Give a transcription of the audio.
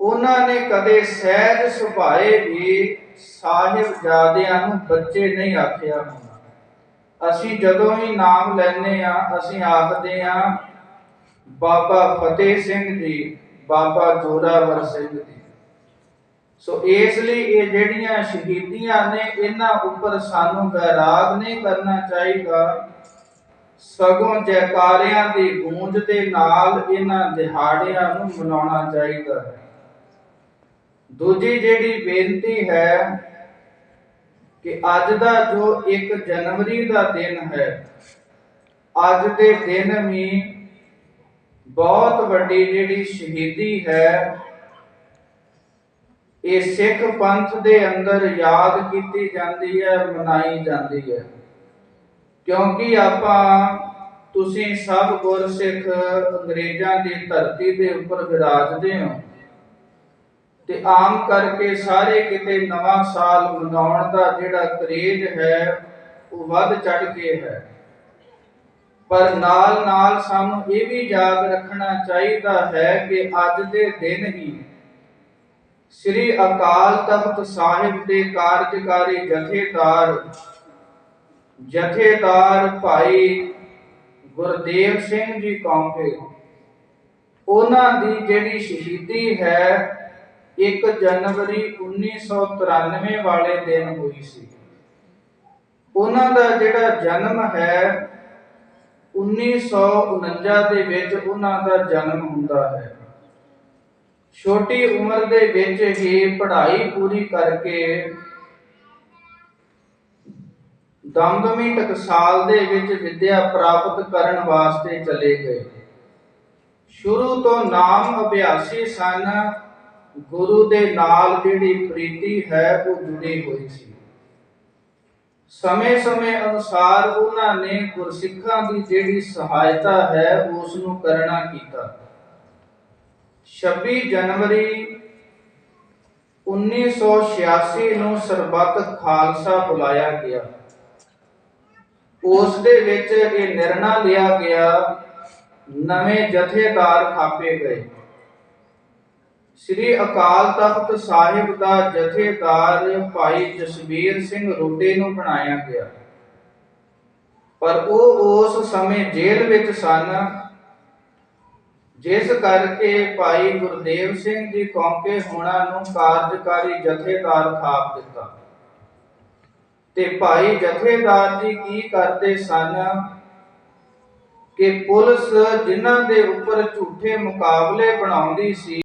ਉਹਨਾਂ ਨੇ ਕਦੇ ਸਹਿਜ ਸੁਭਾਏ ਵੀ ਸਾਹਿਬ ਜਾਦਿਆਂ ਨੂੰ ਬੱਚੇ ਨਹੀਂ ਆਖਿਆ ਹੁੰਦਾ। ਅਸੀਂ ਜਦੋਂ ਵੀ ਨਾਮ ਲੈਨੇ ਆ ਅਸੀਂ ਆਖਦੇ ਆ ਬਾਬਾ ਫਤਿਹ ਸਿੰਘ ਜੀ, ਬਾਬਾ ਜੋਰਾਵਰ ਸਿੰਘ ਜੀ। ਸੋ ਇਸ ਲਈ ਇਹ ਜਿਹੜੀਆਂ ਸ਼ਹੀਦੀਆਂ ਨੇ, ਇਹਨਾਂ ਉੱਪਰ ਸਾਨੂੰ ਵੈਰਾਗ ਨਹੀਂ ਕਰਨਾ ਚਾਹੀਦਾ। ਸਗੋਂ ਜੈਕਾਰਿਆਂ ਦੀ ਗੂੰਜ ਦੇ ਨਾਲ ਇਹਨਾਂ ਦਿਹਾੜਿਆਂ ਨੂੰ ਮਨਾਉਣਾ ਚਾਹੀਦਾ ਹੈ। ਦੂਜੀ ਜਿਹੜੀ ਬੇਨਤੀ ਹੈ ਕਿ ਅੱਜ ਦਾ ਜੋ 1 ਜਨਵਰੀ ਦਾ ਦਿਨ ਹੈ, ਅੱਜ ਦੇ ਦਿਨ ਵੀ ਬਹੁਤ ਵੱਡੀ ਜਿਹੜੀ ਸ਼ਹੀਦੀ ਹੈ, ਇਹ ਸਿੱਖ ਪੰਥ ਦੇ ਅੰਦਰ ਯਾਦ ਕੀਤੀ ਜਾਂਦੀ ਹੈ, ਮਨਾਈ ਜਾਂਦੀ ਹੈ। ਕਿਉਂਕਿ ਆਪਾਂ, ਤੁਸੀਂ ਸਭ ਗੁਰਸਿੱਖ ਅੰਗਰੇਜ਼ਾਂ ਦੀ ਧਰਤੀ ਦੇ ਉੱਪਰ ਵਿਰਾਜਦੇ ਹੋ। ਤੇ ਆਮ ਕਰਕੇ ਸਾਰੇ ਕਿਤੇ ਨਵਾਂ ਸਾਲ ਮਨਾਉਣ ਦਾ ਜਿਹੜਾ ਕਰੇਜ ਹੈ, ਉਹ ਵੱਧ ਚੜ ਕੇ ਹੈ। ਪਰ ਨਾਲ ਨਾਲ ਸਾਨੂੰ ਇਹ ਵੀ ਯਾਦ ਰੱਖਣਾ ਚਾਹੀਦਾ ਹੈ ਕਿ ਅੱਜ ਦੇ ਦਿਨ ਹੀ ਸ੍ਰੀ ਅਕਾਲ ਤਖਤ ਸਾਹਿਬ ਦੇ ਕਾਰਜਕਾਰੀ ਜਥੇਦਾਰ ਜਥੇਦਾਰ ਭਾਈ ਗੁਰਦੇਵ ਸਿੰਘ ਜੀ ਕੌਂਕੇ, ਉਹਨਾਂ ਦੀ ਜਿਹੜੀ ਸ਼ਹੀਦੀ ਹੈ 1 ਜਨਵਰੀ 1993 ਵਾਲੇ ਦਿਨ ਹੋਈ ਸੀ। ਉਹਨਾਂ ਦਾ ਜਿਹੜਾ ਜਨਮ ਹੈ 1949 ਦੇ ਵਿੱਚ ਉਹਨਾਂ ਦਾ ਜਨਮ ਹੁੰਦਾ ਹੈ। ਛੋਟੀ ਉਮਰ ਦੇ ਵਿੱਚ ਹੀ ਪੜ੍ਹਾਈ ਪੂਰੀ ਕਰਕੇ ਦਮਦਮੀ ਟਕਸਾਲ ਦੇ ਵਿੱਚ ਵਿੱਦਿਆ ਪ੍ਰਾਪਤ ਕਰਨ ਵਾਸਤੇ ਚਲੇ ਗਏ। ਸ਼ੁਰੂ ਤੋਂ ਨਾਮ ਅਭਿਆਸੀ ਸਨ। ਗੁਰੂ ਦੇ ਨਾਲ ਜਿਹੜੀ ਪ੍ਰੀਤੀ ਹੈ, ਉਹ ਜੁੜੀ ਹੋਈ ਸੀ। ਸਮੇਂ-ਸਮੇਂ ਅਨੁਸਾਰ ਉਹਨਾਂ ਨੇ ਗੁਰਸਿੱਖਾਂ ਦੀ ਜਿਹੜੀ ਸਹਾਇਤਾ ਹੈ ਉਸ ਨੂੰ ਕਰਨਾ ਕੀਤਾ। 26 ਜਨਵਰੀ 1986 ਨੂੰ ਸਰਬੱਤ ਖਾਲਸਾ ਬੁਲਾਇਆ ਗਿਆ। ਉਸ ਦੇ ਵਿੱਚ ਇਹ ਨਿਰਣਾ ਲਿਆ ਗਿਆ, ਨਵੇਂ ਜਥੇਦਾਰ ਥਾਪੇ ਗਏ। ਸ੍ਰੀ ਅਕਾਲ ਤਖਤ ਸਾਹਿਬ ਦਾ ਜਥੇਦਾਰ ਭਾਈ ਜਸਵੀਰ ਸਿੰਘ ਰੋਡੇ ਨੂੰ ਬਣਾਇਆ ਗਿਆ। ਪਰ ਉਹ ਉਸ ਸਮੇਂ ਜੇਲ੍ਹ ਵਿੱਚ ਸਨ, ਜਿਸ ਕਰਕੇ ਭਾਈ ਗੁਰਦੇਵ ਸਿੰਘ ਜੀ ਕੌਂਕੇ ਹੋਣਾ ਨੂੰ ਕਾਰਜਕਾਰੀ ਜਥੇਦਾਰ ਥਾਪ ਦਿੱਤਾ। ਤੇ ਭਾਈ ਜਥੇਦਾਰ ਜੀ ਕੀ ਕਰਦੇ ਸਨ ਕਿ ਪੁਲਿਸ ਜਿਨ੍ਹਾਂ ਦੇ ਉੱਪਰ ਝੂਠੇ ਮੁਕਾਬਲੇ ਬਣਾਉਂਦੀ ਸੀ